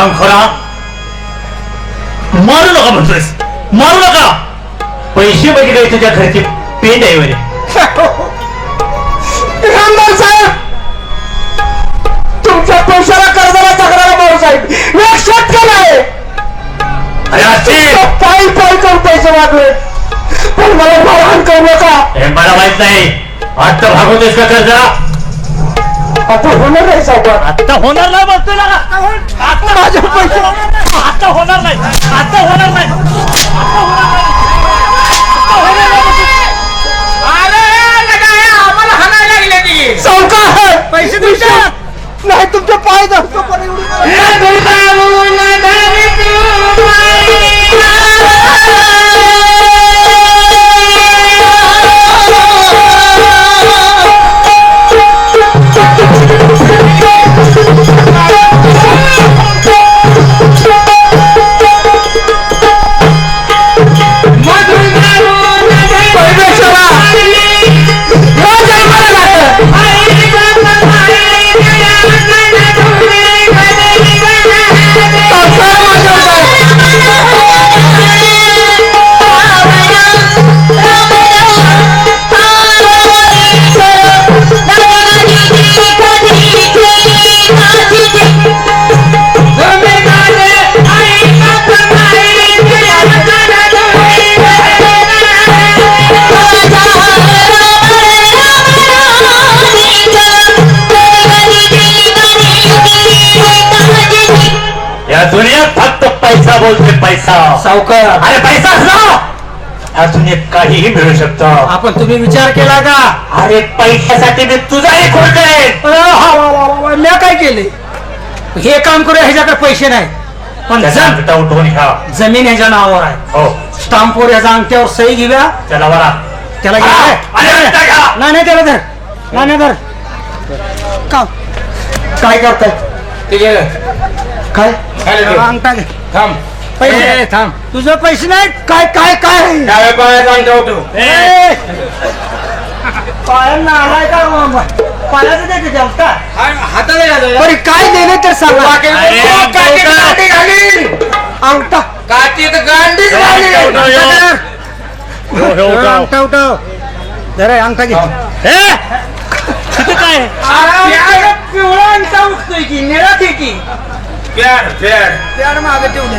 हराम खोरा. मारू नका म्हणतोयस. मारू नका. पैसे बघितले तुझ्या घरची. पेंड आहे वरे साहेब तुमच्या पैशाला कर्जाला तक्रार भाऊ साहेब. मी एक शेतकरी आहे अरे असे पायी पायी करून पैसे मागले. पण मला मारहाण करू नका. हे मला माहीत नाही. आता भागवतोयस का कर्जा आता होणार नाही सावकार आता होणार नाही बसतोय ना. आता माझे पैसे आता होणार नाही. आता होणार नाही. आता होणार नाही. आता होणार नाही. सावकार पैसे तुमच्या नाही तुमचे पाय धरतो पण एवढी पैसा. सावकार. अरे पैसा असला या दुनियेत काहीही मिळू शकतं. आपण तुम्ही विचार केला का? अरे पैशासाठी मी तुझाही करेन. हा, मी काय केले? हे काम करू ह्याच्याकडे पैसे नाही. पण त्याचा जम- अंगठा उठवून घ्या. जमीन ह्याच्या नावावर आहे. हो. स्टाम्पवर ह्याच्या अंगठ्यावर सही घेऊया. त्याला बरा त्याला हा, अंगठा घ्या. नाही नाही त्याला धर. नाही नाही धर. का काय करताय? काय? त्याला अंगठा घे. थांब. पैसे थांब तुझं पैसे नाही काय काय काय डाव्या पायाचा अंगठा उठव ए! पायांना आलाय का बाबा? पायाचं दे त्याच्या अंगठा. हाताला घालायला. बरं काय दिले तर सांगा अरे, काठीत गांडी घालीन. अंगठा काठीत गांडीच अंगठा घालीन. उठव, यो. हो, हो. अंगठा उठव जरा अंगठा घे! किती काय प्याड, पिवळा अंगठा उठतोय की निळा की प्याड प्याड प्याड मागे ठेवले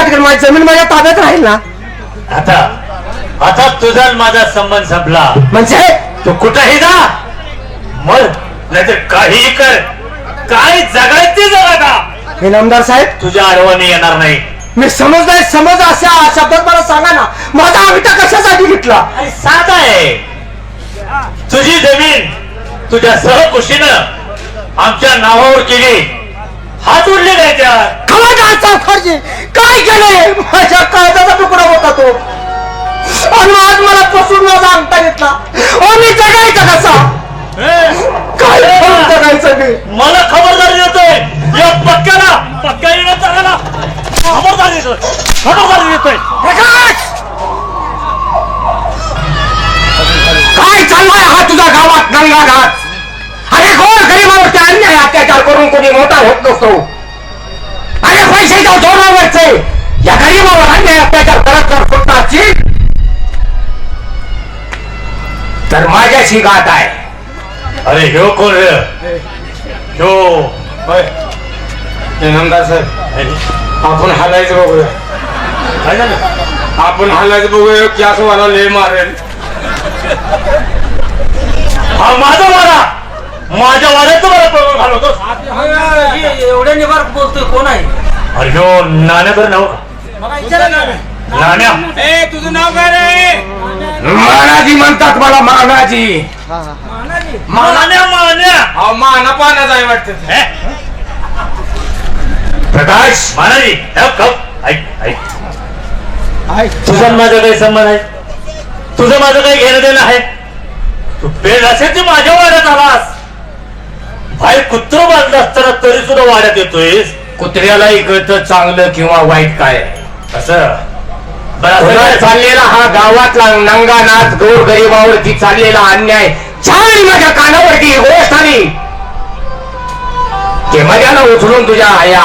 करेल? माझी जमीन माझ्या ताब्यात राहील ना. आता आता तुझा आणि माझा संबंध संपला. म्हणजे? तू कुठेही जा. मग नाहीतर काहीही कर. काय जगायची जगा का इनामदार साहेब. तुझ्या आडवाने येणार नाही. मी समजलाय समज अशा शब्दात मला सांगा ना. माझा अंगठा कशासाठी घेतला? साधा आहे. तुझी जमीन तुझ्या सहकुशीनं आमच्या नावावर केली. हात उडले नाही त्यात. खबरदार सावकारजी काय केलंय माझ्या काळजाचा तुकडा होता तो. आणि आज मला पसून माझा अंगठा घेतला. ओ मी जगायचा कसा? काय करून जगायचं मी? मला खबरदारी देतोय या पक्क्याला पक्क्या येणं चालायला खबरदारी देतोय खबरदारी देतोय प्रकाश! काय चाललाय हा तुझा गावात गंगा घाट अरे गोर गरीबावरती अन्याय अत्याचार करून कोणी मोठा होत नसतो. अरे पैशाच्या जोरावरचे या गरीबावर अन्याय अत्याचार करत जर फुटणार तर माझ्याशी गाठ आहे. अरे ह्यो कोण रे? ह्यो. इनामदार साहेब. आपण हालायचं बघूया काय झालं? आपण हालायचं बघूया की असं मला लय मारेल. हा माझा वाडा माझ्या वाड्यात तुम्हाला पळून घालवतो एवढ्या निवार बोलतोय कोण आहे? अरे ह्यो नाण्याकडे नाव. का मला विचारा ना. नाण्या. ए तुझं नाव काय रे? मानाजी म्हणतात मला मानाजी. मान्या मान्या अहो माना पाण्याचा आहे वाटतं हे? प्रकाश. मानाजी ऐक ऐक. तुझा आणि माझा काही संबंध आहे? तुझं माझं काही घेणं देणं आहे? तू पेड असेल तर माझ्या वाड्यात आलास. बाहेर कुत्र बांधलं असताना तरी सुद्धा वाड्यात येतोयस? कुत्र्यालाही कळतं चांगलं किंवा वाईट काय? असं? बरं असं तुला काय? चाललेला हा गावातला नंगा नाच गोर गरिबावरती चाललेला अन्याय. छान माझ्या कानावरती ही गोष्ट आली. ते मजाला उचलून तुझ्या आया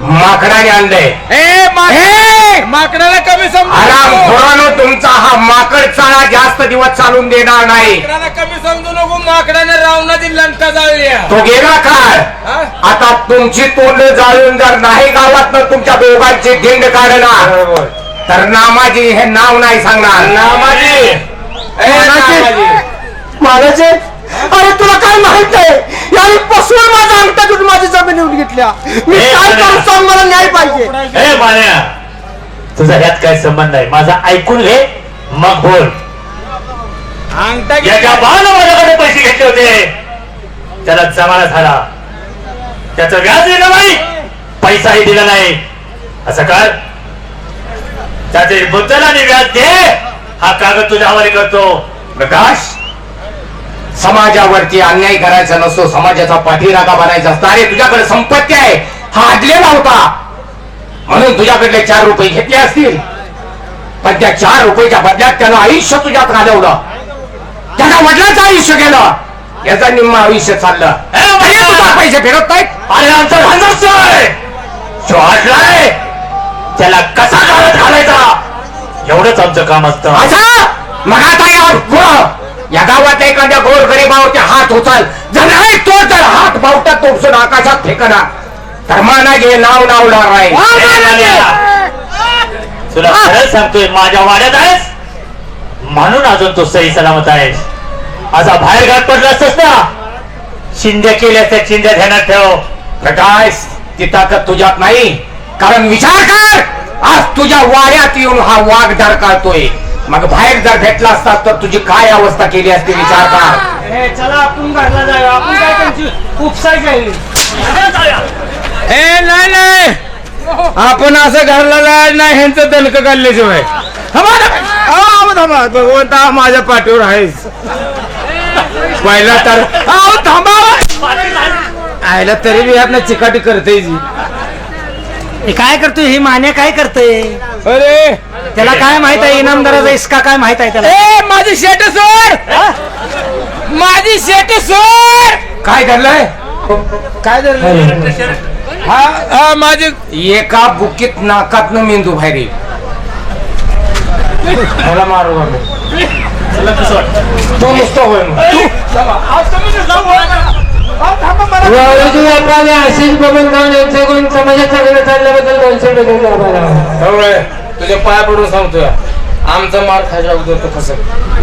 माकडाने आणलंय. ए हे! माकडाला कमी आराम समजू खोरानो तुमचा हा माकड चाळा जास्त दिवस चालून देणार नाही. माकडाला कमी समजू नको माकडाने रावणाची लंका जाळल्या तो गेला काळ? आता तुमची तोंड जाळून जर नाही गावात तुमच्या दोघांची धिंड काढणार तर नामाजी हे नाव नाही सांगणार. नामाजी. ए, नामाजी. महाराजे अरे तुला काय माहीत आहे? याने पसवून माझा अंगठा तुझी माझी जमीन येऊन घेतल्या. मी काय. करू? सांग मला न्याय पाहिजे. तुझा ह्यात काय संबंध आहे? माझा ऐकून घे. मग बोल. अंगठा याच्या बाळानं माझ्याकडे पैसे घेतले होते. त्याला जमाना झाला. त्याचं व्याज दिलं नाही. पैसाही दिला नाही. असं कर. त्याचे आणि व्याज दे. हा कागद तुझ्या हवाले करतो. प्रकाश समाजावरती अन्याय करायचा नसतो. समाजाचा पाठीराखा बनायचा असतो. अरे तुझ्याकडे संपत्ती आहे. हा अडलेला होता. म्हणून तुझ्याकडले चार रुपये घेतले असतील. पण त्या चार रुपयाच्या बदल्यात त्यानं आयुष्य तुझ्यात घालवलं. त्याच्या वडिलांचं आयुष्य गेलं याचा निम्म आयुष्य चाललं. पैसे फिरत नाहीत. अरे आमचा आटलाय त्याला कसा घालत घालायचा? एवढंच आमचं काम असतं. असं मग आता या या गावात एखाद्या गोर गरीबावरती हात उचल. जर नाही तो तर हात बावटा तोपसून आकाशात फेकणार तर माना घे नाव नावणार नाही तुला खरंच सांगतोय माझ्या वाड्यात आहेस? म्हणून अजून तू सही सलामत आहेस. असा बाहेर घाट पडला असतस ना? चिंध्या केल्या त्या चिंध्या ध्यानात ठेव. प्रकाश ती ताकद तुझ्यात नाही. कारण विचार कर आज तुझ्या वाड्यात येऊन हा वाघ धडकाळतोय मग बाहेर जर भेटला असतात तर तुझी काय अवस्था केली असती विचार कर. चला आपण घरला जाऊया. आपण काय त्यांची उपसाय केली ए नाही नाही. आपण असं घरला जायला नाही ह्यांचं दणक काढल्याशिवाय थांबा भगवंता माझ्या पाठीवर आहेस. पहिला तर थांबा. आयला तरी बी यातनं चिकाटी करते जी. हे काय करतोय? ही मान्या काय करतोय? अरे! त्याला काय माहीत आहे? इनामदाराचा इसका काय माहीत आहे त्याला? ए माझी शेट सोड! माझी शेट सोड! काय घडलंय काय झालं हा हा माझी एका बुकीत नाकात मेंदू बाहेर येईल. मला मारू वाटतं? तो नुसतं होय यांच्याकडून समाजात चांगलं चालल्याबद्दल दोनशे रुपये तुझ्या पाया पडून सांगतोय. आमचा मार खायच्या अगोदर तू कसं?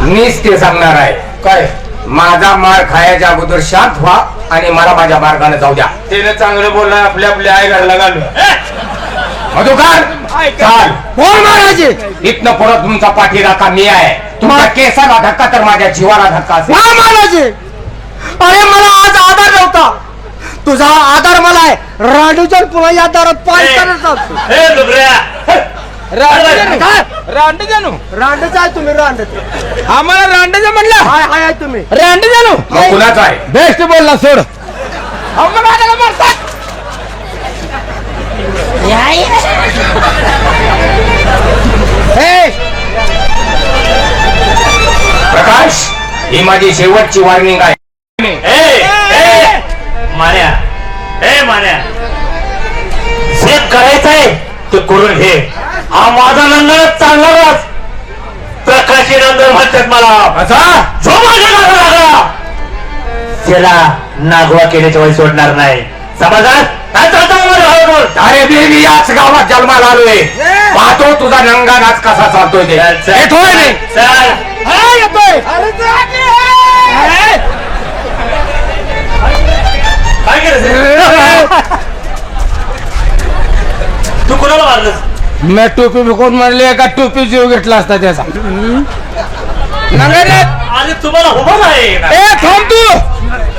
मीच ते सांगणार आहे. काय? माझा मार खायच्या अगोदर शांत व्हा आणि मला माझ्या मार्गाने जाऊ द्या. त्याने चांगलं बोलला आपल्या आपल्या आई घरला घालू मधुकर! चाल. बोल महाराजे. इथनं पुढं तुमचा पाठीराखा मी आहे. तुमच्या केसाला धक्का तर माझ्या जीवाला धक्का असेल. वा महाराजे. अरे मला आज आधार नव्हता. तुझा आधार मला आहे. रांडूच्या पुन्हा या दारात पाय करत असतो हे! रांड जाणू. रांडच आहे तुम्ही रांडच आम्हाला रांड जा म्हणलं. हाय हाय आहे तुम्ही. रांड जाणू. मग कुणाचा आहे? बेस्ट बोलला सोड. प्रकाश ही माझी शेवटची वॉर्निंग आहे. ए, ए, मान्या. ए मान्या. जे करायचंय ते करून घे. हा माझा नंदनच चालणारच प्रकाशी नंदन म्हणतात मला. असा जो माझ्या लागला त्याला नागवा केल्याच्या सोडणार नाही. हळूहळू? अरे मी मी याच गावात जन्माला आलोय. पाहतो तुझा नंगा नाच कसा चालतोय ते. येतोय. हा, काय केलं तू कोणाला मारलंस? मी टोपी बिकून मारली का टोपी जीव घेतला असता त्याचा. अरे तुम्हाला उभा नाही ना. ए थांब तू!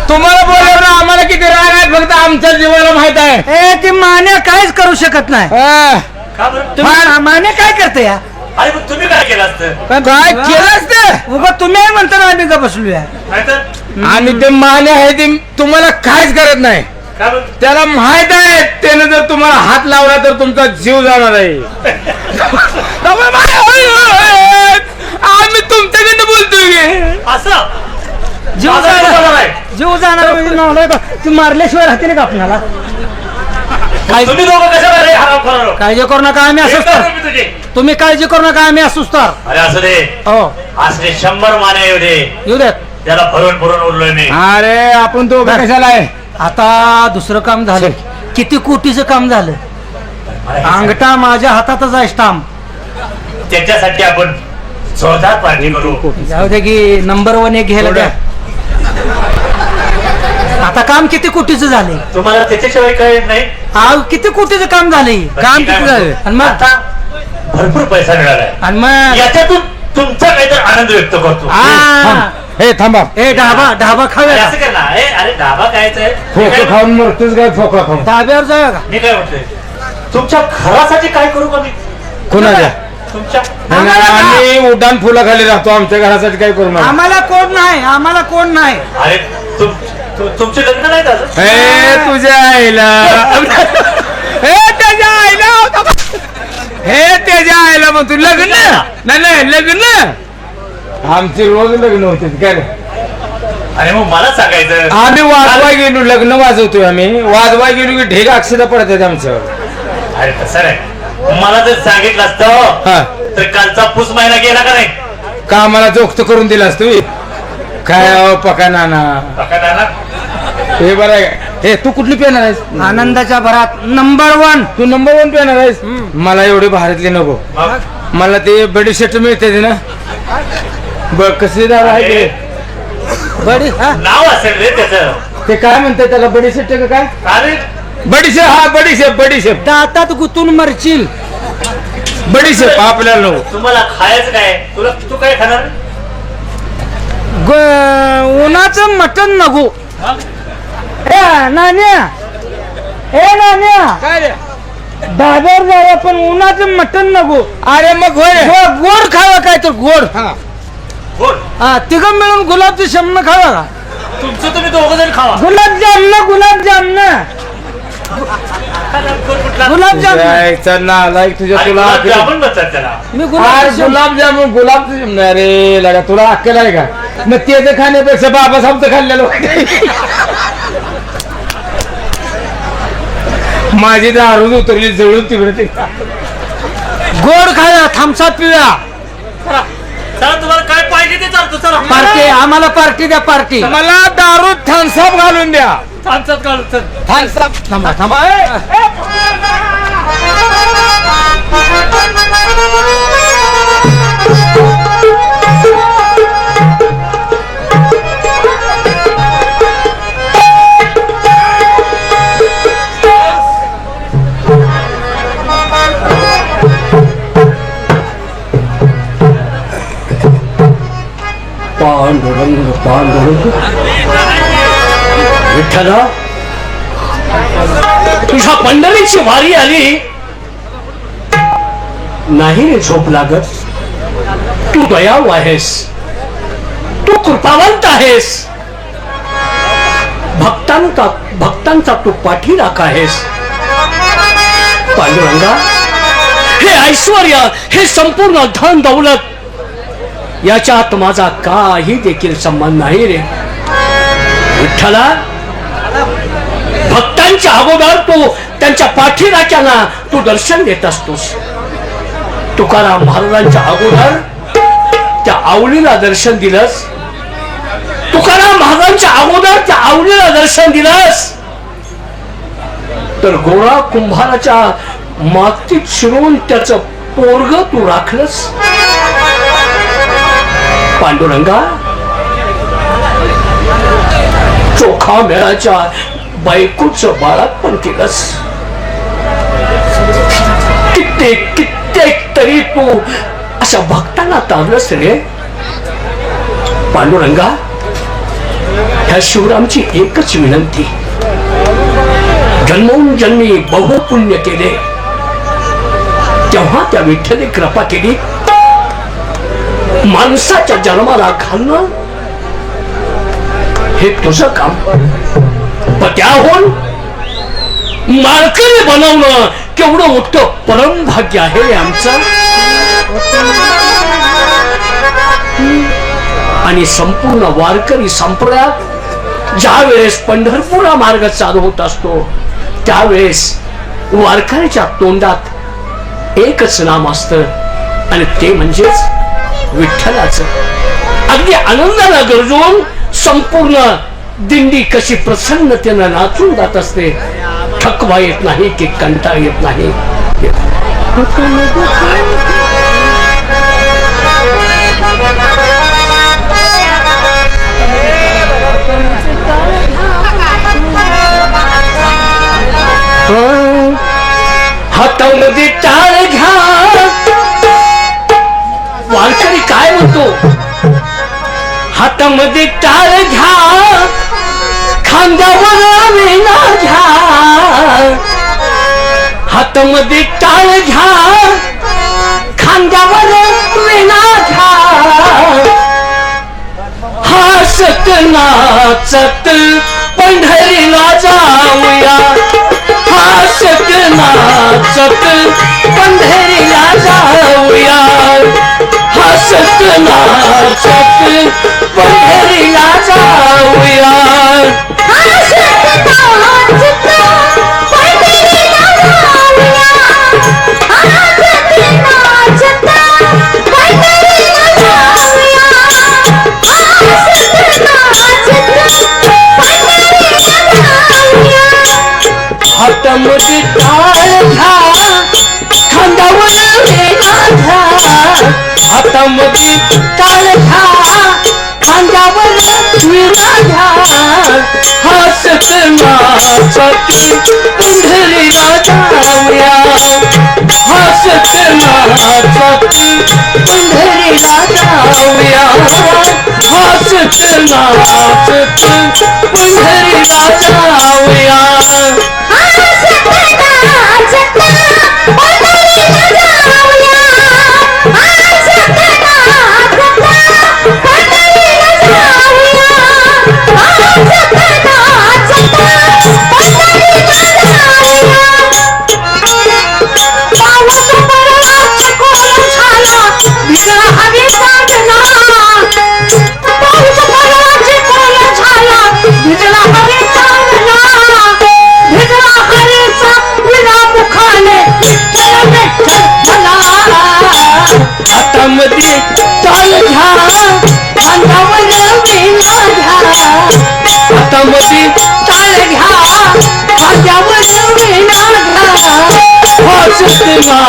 तुम्हाला बोलव ना आम्हाला किती राग आहे फक्त आमच्या जीवाला माहीत आहे. ए ती मान्य काहीच करू शकत नाही. हा. का बरं? तुम्ही मान्य काय करते या? अरे तुम्ही काय केलं असतं? काय केलंच ते उगा तुम्ही आहे म्हणता ना आम्ही का बसलोया. नाहीतर? आणि ते माने आहे ते तुम्हाला काहीच करत नाही. त्याला माहीत आहे त्याने जर तुम्हाला हात लावला तर तुमचा जीव जाणार आहे. आम्ही तुमच्याकडे बोलतोय. असं? जीव जाणार. जीव जाणार म्हणजे नवरा का ती मारल्याशिवाय राहते ना का आपल्याला? काय तुम्ही दोघं कशाला रे हराम करू काळजी करू नका आम्ही तुझी तुम्ही काळजी करू नका आम्ही असुस्त अरे असू दे. हो. असले शंभर माने येऊ दे. येऊ देत त्याला भरून भरून उरलोय मी. अरे आपण तो कशाला आहे? आता दुसरं काम झालं. किती कोटीचं काम झालं? अंगठा माझ्या हातातच आहे स्टाम्प. सांग. त्याच्यासाठी आपण जोरदार पार्टी करू. जाऊ दे की नंबर वन एक घ्यायला द्या. आता काम किती कोटीचं झाले तुम्हाला त्याच्याशिवाय काय नाही. आव किती कोटीचं काम झाले काम किती झाले? आणि मग? आता भरपूर पैसा मिळालाय. आणि मग? याच्यातून तुमचा काहीतरी आनंद व्यक्त करतो. हे थांबा. ए ढाबा ढाबा खाऊया असं कर ना. ए, अरे डाबा कायचा आहे मी काय- खाऊन मरतोच काय? खोकला खाऊन. ढाब्यावर जाऊया का? मी काय म्हणतोय? तुमच्या घरासाठी काय करू का मी? कोणाच्या तुमच्या नाही, नाही, आम्ही उड्डाण फुलाखाली राहतो. आमच्या घरासाठी काय करू नका? आम्हाला कोण नाही आम्हाला कोण नाही. अरे तुम तु- तुमचे लग्न नाही झालं हे तुझ्या आईला. हे त्याच्या आईला होता बा. हे त्याच्या आईला मग तू लग्न? नाही नाही लग्न? आमची रोज लग्न होते काय रे? अरे मग मला सांगायचं. आम्ही वाजवाय गेलो लग्न वाजवतोय आम्ही. वाजवाय गेलो की ढेग अक्षदा पडतात आमच्यावर अरे तसं नाही. मला जर सांगितलं असतं हा. तर कालचा पुस महिना गेला का नाही? का आम्हाला जोक्त करून दिलास तू काय अहो पका नाना. बघा ना हे बरं आहे? हे तू कुठली पेणार आहेस? आनंदाच्या भरात नंबर वन तू नंबर वन पेणार आहेस? मला एवढी भारीतली नको मग? मला ते बडी सेट मिळते ते ना. बघ कसे दार आहे ते? बडी हा? नाव असेल रे त्याचं. ते काय म्हणतात त्याला बडी सेट का काय? अरे. बडीशेप हा बडीशेप बडीशेप दातात गुतून मरशील. बडीशेप आपल्याला नको. तुम्हाला खायचं काय? तुला तू काय खाणार? ग- उन्हाचं मटण नको. मग? ए नान्या. ए नान्या. काय रे? जाऊया पण उन्हाचं मटण नको. अरे मग होय. गो- गोड खावा काय तर गोड. हा. हा तिघ मिळून गुलाबचं शमन खावा का? तुमचं तुम्ही दोघं जण खावा. गुलाबजामन गुलाबजामन कुठला गुलाबजामन जायचा नालायक तुझ्या तुला अक्कल- गुलाबजामुन म्हणतात त्याला. मी अरे गुलाबजाम अरे लगा तुला अक्कल आहे का? मग ते खाण्यापेक्षा बाबासाहेबचं खाल्लेलं. माझी दारू उतरली जळून तिकडे ते. गोड खाया थांबसा पिऊया तुम्हाला काय पाहिजे ते चालतो चला. पार्टी आम्हाला पार्टी द्या पार्टी. मला दारू थम्सअप घालून द्या. थांबतात काढू चल. थम्सअप थांबा थांबा. पांडुरंग विठ्ठला तुझ्या पंढरीची वारी आली। नाही रे झोप लागत। तू दयाव आहेस। तू कृपावंत आहेस। भक्तांचा भक्तांचा तू पाठीराख आहेस। पांडुरंगा हे ऐश्वर हे संपूर्ण धन दौलत याच्यात माझा काही देखील संबंध नाही रे. विठ्ठला भक्तांच्या अगोदर तू त्यांच्या पाठीराख्यांना तू दर्शन देत असतोस. तुकाराम महाराजांच्या अगोदर त्या आवलीला दर्शन दिलंस. तुकाराम महाराजांच्या अगोदर त्या आवलीला दर्शन दिलंस. तर गोळा कुंभाराच्या मातीत शिरून त्याचं पोरग तू राखलंस. पांडुरंगा? चोखा मेळाच्या बायकोच बाळात पण केलंस. कित्येक कित्येक तरी तू अशा भक्तांना तारलंस रे. पांडुरंगा ह्या शिवरामची एकच विनंती. जन्मोन जन्मी बहुपुण्य केले. तेव्हा त्या विठ्ठले कृपा केली. माणसाच्या जन्माला घालणं? हे तुझं काम. पत्याहून त्याहून बनवणं केवढं मोठं परम भाग्य आहे आमचं. आणि संपूर्ण वारकरी संप्रदायात ज्या वेळेस पंढरपुरा मार्ग चालू होत असतो त्यावेळेस वारकऱ्याच्या तोंडात एकच नाम असतं. आणि ते म्हणजेच विठ्ठलाच. अगदी आनंदाला गरजून संपूर्ण दिंडी कशी प्रसन्नतेनं नाचून जात असते थकवा येत नाही की कंटाळ येत नाही. हातामध्ये टाळ घ्या. टाळ घ्या खांद्यावर वेणा घ्या हातामध्ये टाळ घ्या खांद्यावर वेणा घ्या हसत नाचत पंढरीला जाऊया हसत नाचत पंढरीला जाऊया हसत नाचत पंढरीला जाऊया हातामध्ये टाळ घ्या खांद्यावर वेणा घ्या हातामध्ये काळ घ्या खांद्यावर विणा घ्या. हसत नाचत पंढरीला जाऊया. हसत नाचत पंढरीला जाऊया. हसत नाचत पंढरीला जाऊया.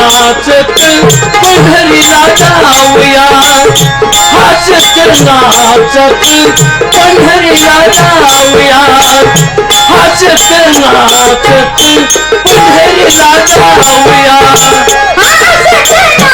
नाचत पंढरीला जाऊया हसत नाचत पंढरीला जाऊया हसत नाचत पंढरीला जाऊया पांडुरंगा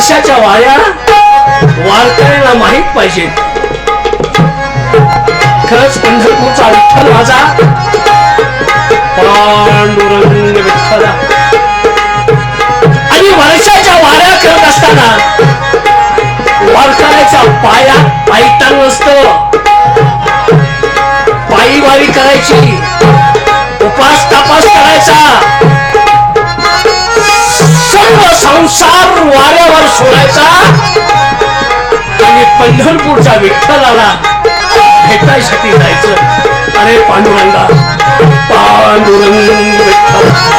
वर्षाच्या वाऱ्या वारकऱ्याला माहीत पाहिजे. खरंच पंढरपूरचा विठ्ठल माझा पांडुरंग विठ्ठला. आणि वर्षाच्या वाऱ्या करत असताना वारकऱ्याच्या पाया पायता नसतं. पायी वारी करायची. उपास तपास करायचा. संसार वाऱ्यावर सोडायचा. आणि पंढरपूरच्या विठ्ठलाला भेटायसाठी जायचं. अरे पांडुरंगा पांडुरंग विठ्ठल.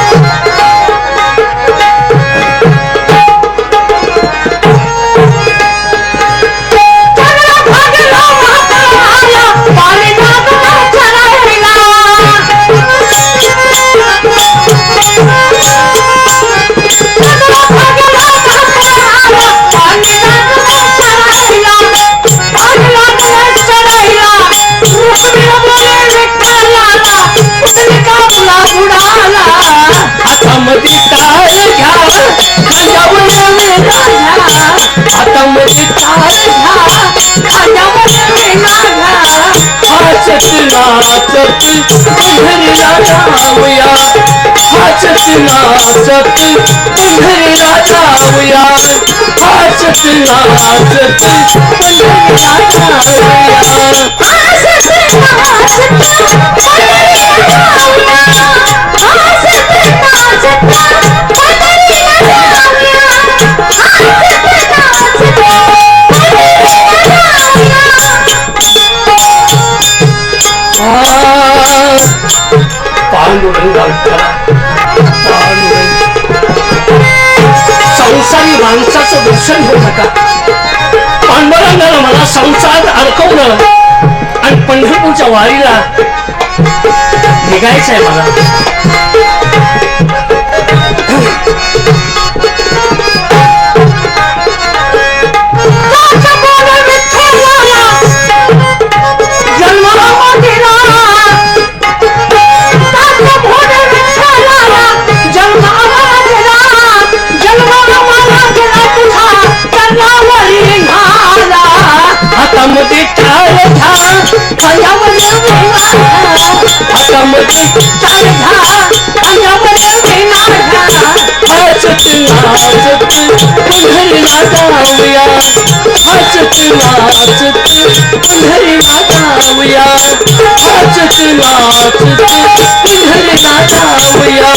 घ्या खांद्यावर वेढा घ्या हाचत नाचत पंढरीला जाऊया हाचत नाचत पंढरीला जाऊया हाचत नाचत पंढरीला संसारी दर्शन घेऊ नका. पांडुरंगानं मला संसारात अडकवलं आणि पंढरपूरच्या वारीला निघायचंय मला. हातामध्ये टाळ घ्या पंढरीला जाऊया हाचत नाचत पंढरीला जाऊया हाचत नाचत पंढरीला जाऊया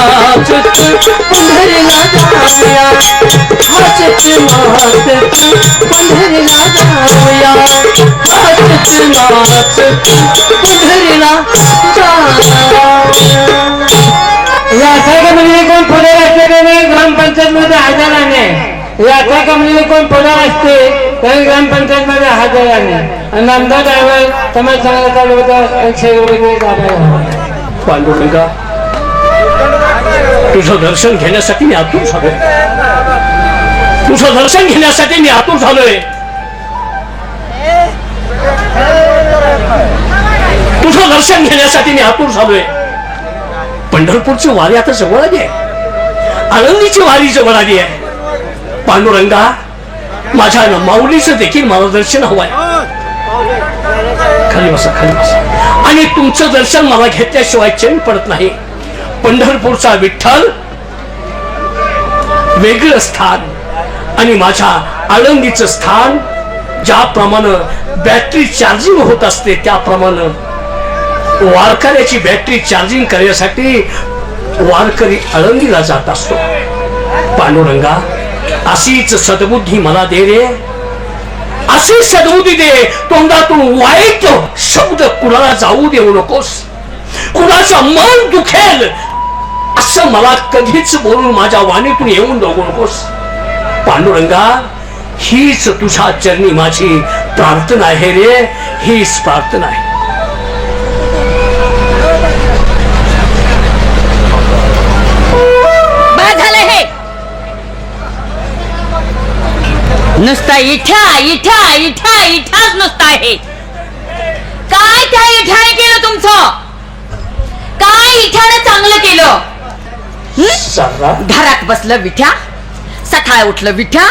नाचत पंढरीला जाऊया. हसत नाचत पंढरीला जाऊया. पंढरीला यात्रा कमिटीने कोण पुढे असते का नाही? ग्रामपंचायत मध्ये हजर नाही यात्रा कमिटीने कोण पुढे असते तर ग्रामपंचायत मध्ये हजर नाही आणि नामदार ड्रायव्हर समाज संघाचा चालू होता एकशे रुपये पांडुरंगा. तुझं दर्शन घेण्यासाठी मी आतूर झालोय. तुझं दर्शन घेण्यासाठी मी आतूर झालोय. तुझं दर्शन घेण्यासाठी मी आतूर झालोय. पंढरपूरची वारी आता जवळ आली आहे. आनंदीची वारी जवळ आली आहे. पांडुरंगा माझ्या माऊलीचं देखील मला दर्शन हवंय खाली बसा खाली बसा. आणि तुमचं दर्शन मला घेतल्याशिवाय चैन पडत नाही. पंढरपूरचा विठ्ठल वेगळं स्थान आणि माझ्या आळंदीचं स्थान ज्याप्रमाणे बॅटरी चार्जिंग होत असते त्याप्रमाणे वारकऱ्याची बॅटरी चार्जिंग करण्यासाठी वारकरी आळंदीला जात असतो. पांडुरंगा अशीच सद्बुद्धी मला दे रे. अशी सद्बुद्धी दे तोंडातून वाईट शब्द कुणाला जाऊ देऊ नकोस. कुणाचं मन दुखेल असं मला कधीच बोलून माझ्या वाणीतून येऊन बघू नकोस. पांडुरंगा हीच तुझ्या चरणी माझी प्रार्थना आहे रे हीच प्रार्थना आहे. झालं हे. नुसता इठा इठा इठा इठाच नुसता आहे. काय त्या इठाने केलं तुमचं? काय इठाने चांगलं केलं? सारा घरात बसलं विठ्या सकाळ उठलं विठ्या.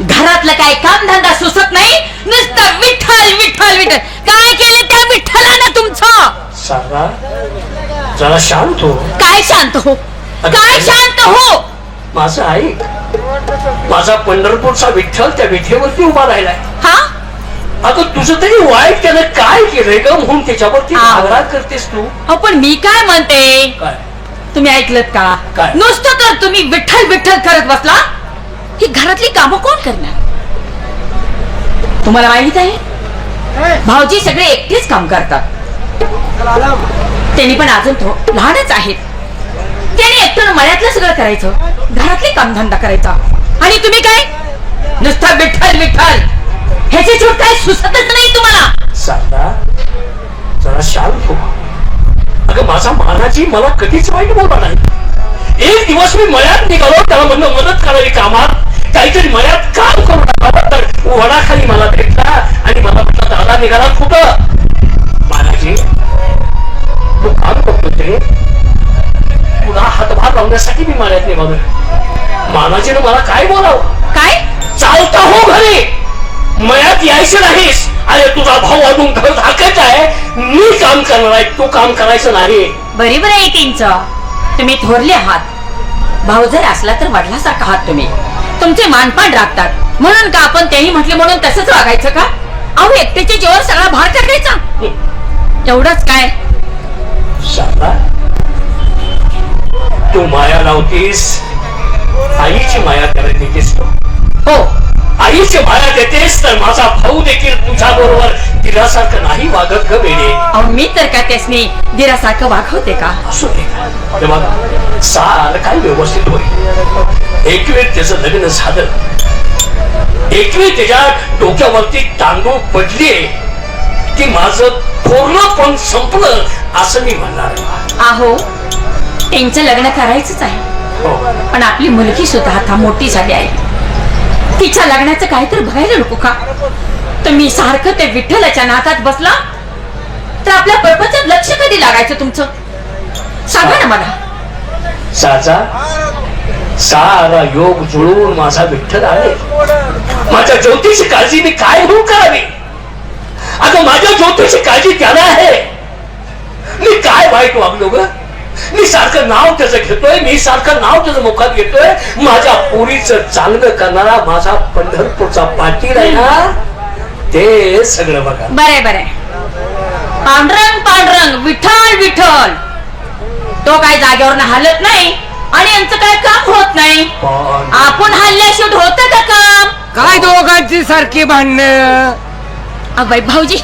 घरातलं काय काम धंदा सुचत नाही नुसतं विठ्ठल विठ्ठल विठ्ठल. काय केलं त्या विठ्ठलानं तुमचं? जरा शांत हो. काय शांत हो? काय शांत हो? माझं ऐक माझा पंढरपूरचा विठ्ठल त्या विठेवरती उभा राहिलाय. हा? अगं तुझं तरी वाईट त्यानं काय केलंय ग म्हणून त्याच्यावरती. आग्रह करतेस तू? पण मी काय म्हणते? काय? तुम्ही ऐकलत का? काय? नुसतं तर तुम्ही विठ्ठल विठ्ठल करत बसला? ही घरातली कामं कोण करणार? तुम्हाला माहीत आहे? भाऊजी सगळे एकटेच काम करतात. त्यांनी पण अजून थो लहानच आहेत. त्यांनी एकटं मळ्यातलं सगळं करायचं. घरातले कामधंदा करायचा. आणि तुम्ही काय? नुसतं विठ्ठल विठ्ठल. ह्याची छूट काय सुचतच नाही तुम्हाला. जरा शांत हो अगं माझा महाराजी मला कधीच वाईट बोलला नाही. एक दिवस मी मळ्यात निघालो त्याला म्हणलं मदत करावी कामात. काहीतरी मळ्यात काम करू नका. तर वडाखाली मला भेटला आणि मला म्हटलं दादा निघाला कुठं? महाराजी तू काम करतो ते तुला हातभार लावण्यासाठी मी मळ्यात निघालोय. मानाजीनं मला काय बोलावं? काय? चालता हो घरी. मयात यायचं नाहीस. अरे तुझा भाऊ अजून घर धाकत आहे. काम करणार आहे तू काम करायचं नाही. बरोबर आहे तींच तुम्ही थोरले आहात. भाऊ जर असला तर वडिलासारखा आहात तुम्ही. तुमचे मानपान राखतात म्हणून का आपण त्यांनी म्हटले म्हणून तसंच वागायचं का? अहो एकट्याच्या जीवावर सगळा भार टाकायचा एवढंच काय? तू माया लावतीस आईची माया करत हो. आईची माया देतेस तर माझा भाऊ देखील तुझ्या बरोबर तिच्यासारखं नाही वागत ग अहो मी तर का त्यासनी दिरासारखं वागवते का? असू दे. हे सार काय व्यवस्थित होईल. एक वेळ त्याचं लग्न झालं. एक वेळ त्याच्या डोक्यावरती तांदूळ पडले की माझं थोरलं पण संपलं असं मी म्हणणार आहो. त्यांचं लग्न करायचंच आहे. हो. पण आपली मुलगी सुद्धा आता मोठी झाली आहे. तिच्या लग्नाचं काय तर बघायला नको का? तुम्ही सारखं ते विठ्ठलाच्या नाकात बसला. तर आपल्या पर्पजात लक्ष कधी लागायचं तुमचं? सांगा ना मला. साचा सारा योग जुळून माझा विठ्ठल आहे. माझ्या ज्योतीची काळजी मी काय होऊ करावी? अगं माझ्या ज्योतिष काळजी त्याला आहे. मी काय वाईट वागलो ग? मी सारखं नाव त्याचं घेतोय मी सारखं नाव त्याचं मुखात घेतोय. माझ्या पोरीचं चांगलं करणारा माझा पंढरपूरचा पाटील आहे ना? ते सगळं बघा. बरे बरे. पांढरंग पांढरंग विठ्ठल विठ्ठल. तो काय जागेवर हलत नाही आणि यांचं काय काम होत नाही? पण आपण हल्ल्याशूट होत का काम? काय दोघांची सारखी भांडणं? अग बाई भाऊजी